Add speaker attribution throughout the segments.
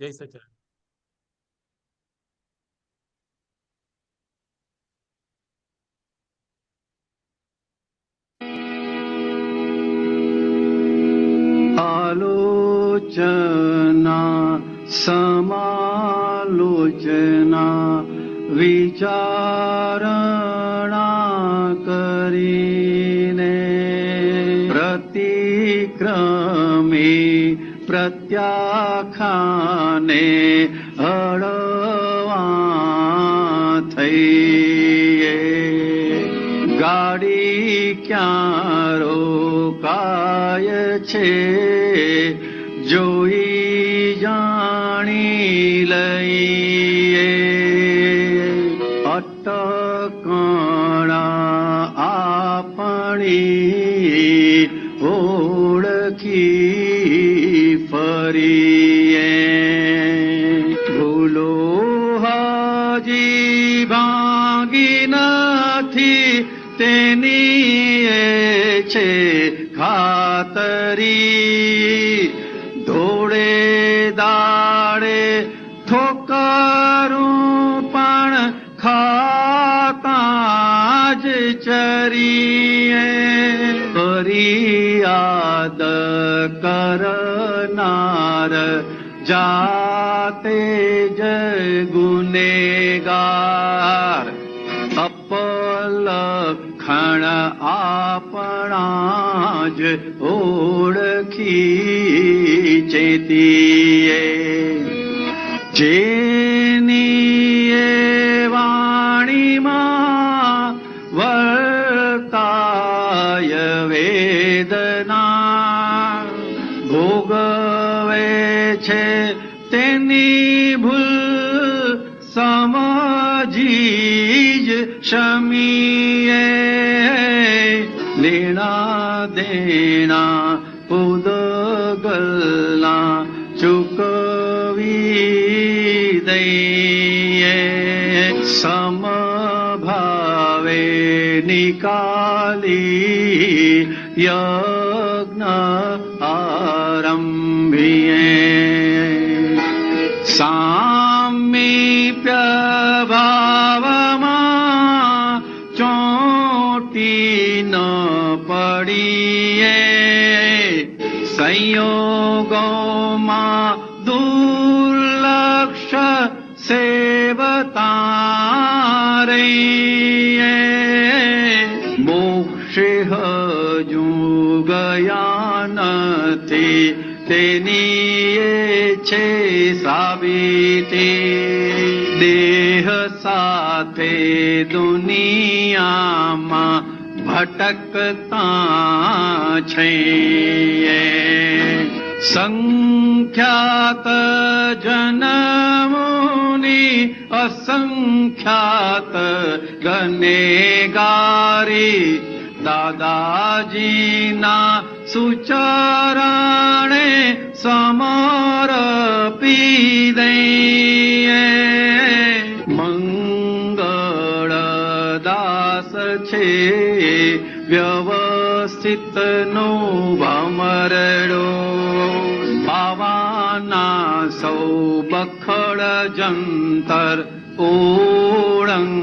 Speaker 1: જય સચિદાન
Speaker 2: આલોચના સમાલોચના વિચારણા કરીને પ્રતિક્રમે પ્રત્યાખાને હળવા થઈએ. ગાડી ક્યાં રોકાય છે? જોઈ જાણી લઈએ. হারিয়ে ভুলো হাজি ভাগিনাথি তেনিয়েছে খাতরি। দৌড়ে দাঁড়ে ঠোকারু পাণ খাতাজ চরিয়ে। করিয়া याद कर नार जाते जय गुनेगार अपलखण आपणाज ओरखी जे ભોગવે છે તેની ભૂલ સમજી જ શમીએ લેણા દેણા ઉદગલના ચૂકવી દઈએ સમભાવે નિકાલી યજ્ઞ सा चोटी न पडिये। संयोगो मा दुर्लक्ष से ગયા નથી તેની એ છે સાબિતી દેહ સાથે દુનિયામાં ભટકતા છે સંખ્યાત જનમોની અસંખ્યાત ગનેગારી દાદાજીના दाजीना सुचर समर मङ्गलदास छे व्यवस्थित नो अमर बावा सौपखर जन्त्र ओरङ्गीयै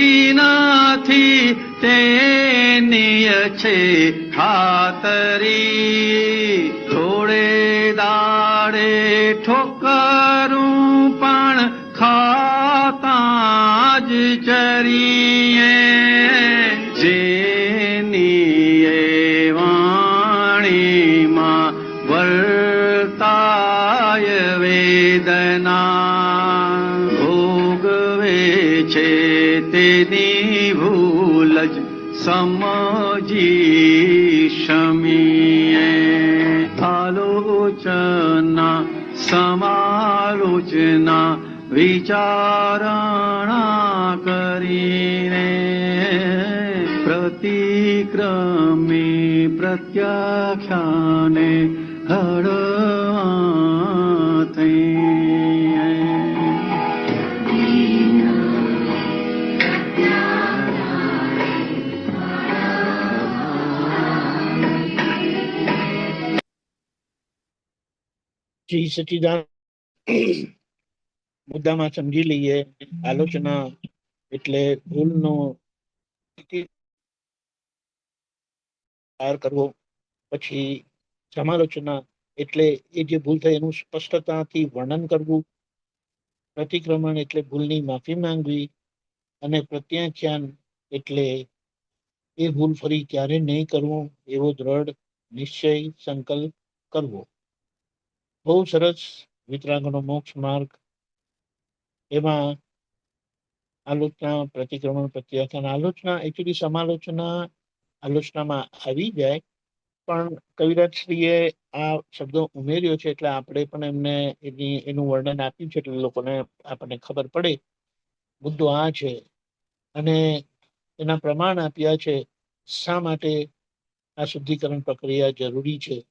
Speaker 2: ભાંગી તેની છે ખાતરી. થોડે દાડે ઠોકરું પણ ખાતા જ ચરીએ तेरी भूलज समजी शमी आलोचना समालोचना विचारणा करिणे प्रतिक्रमे प्रत्याख्याने हर थ
Speaker 1: જી, સચિદાન. મુદ્દામાં સમજી લઈએ, આલોચના એટલે ભૂલનો કરવો, પછી સમાલોચના એટલે એ જે ભૂલ થઈ એનું સ્પષ્ટતાથી વર્ણન કરવું, પ્રતિક્રમણ એટલે ભૂલની માફી માંગવી, અને પ્રત્યાખ્યાન એટલે એ ભૂલ ફરી ક્યારે નહીં કરવું એવો દ્રઢ નિશ્ચય સંકલ્પ કરવો. બહુ સરસ વિતરાગનો મોક્ષ માર્ગ. એમાં આલોચના, પ્રતિક્રમણ, પ્રત્યાખ્યાન, આલોચના એકચુઅલી સમાલોચના, આલોચનામાં આવી જાય. પણ કવિરાજશ્રીએ આ શબ્દો ઉમેર્યો છે એટલે આપણે પણ એમને એની, એનું વર્ણન આપ્યું છે એટલે લોકોને આપણને ખબર પડે. મુદ્દો આ છે. અને એના પ્રમાણ આપ્યા છે શા માટે આ શુદ્ધિકરણ પ્રક્રિયા જરૂરી છે?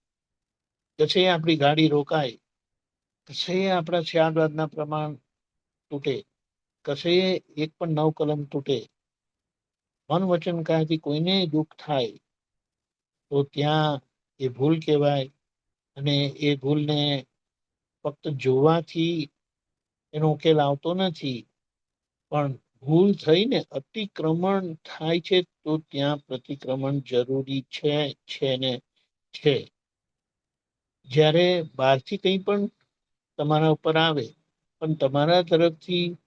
Speaker 1: કશે આપણી ગાડી રોકાય. કશે આપણા ક્ષયાદવાદના પ્રમાણ તૂટે. કશે એક પણ નવ કલમ તૂટે. મન વચન કાયથી કોઈને દુઃખ થાય, તો ત્યાં એ ભૂલ કહેવાય અને એ ભૂલને ફક્ત જોવાથી એનો ઉકેલ આવતો નથી. પણ ભૂલ થઈને અતિક્રમણ થાય છે તો ત્યાં પ્રતિક્રમણ જરૂરી છે છે ને છે. જ્યારે બહારથી કંઈ પણ તમારા ઉપર આવે, પણ તમારા તરફથી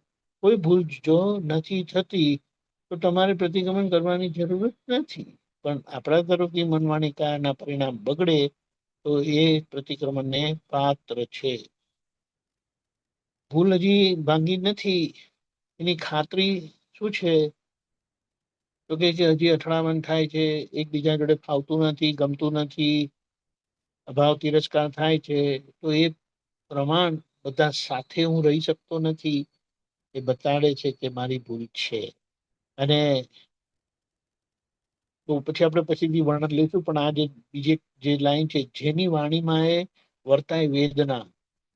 Speaker 1: કોઈ ભૂલ જો નથી થતી, તો તમારે પ્રતિક્રમણ કરવાની જરૂરત નથી. પણ આપણા તરફથી મનવાણી પરિણામ બગડે, તો એ પ્રતિક્રમણને પાત્ર છે. ભૂલ હજી ભાંગી નથી. એની ખાતરી શું છે? તો કે હજી અથડામણ થાય છે, એકબીજા જોડે ફાવતું નથી, ગમતું નથી અભાવ તિરસ્કાર થાય છે, તો એ પ્રમાણ બધા સાથે હું રહી શકતો નથી, એ બતાડે છે કે મારી ભૂલ છે. અને તો પછી આપણે પછીથી વર્ણન લઈશું, પણ આ જે બીજી જે લાઈન છે, જેની વાણીમાં એ વર્તાય વેદના,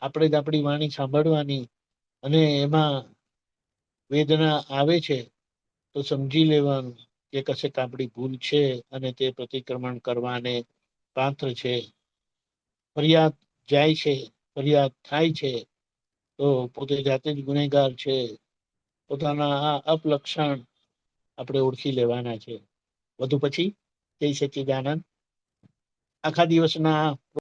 Speaker 1: આપણે જ આપણી વાણી સાંભળવાની, અને એમાં વેદના આવે છે, તો સમજી લેવાનું કે કશેક આપણી ભૂલ છે, અને તે પ્રતિક્રમણ કરવાને પાત્ર છે. ફરિયાદ જાય છે, ફરિયાદ થાય છે, તો પોતે જાતે જ ગુનેગાર છે. પોતાના આ અપલક્ષણ આપણે ઓળખી લેવાના છે. વધુ પછી જય સચિદાનંદ. આખા દિવસના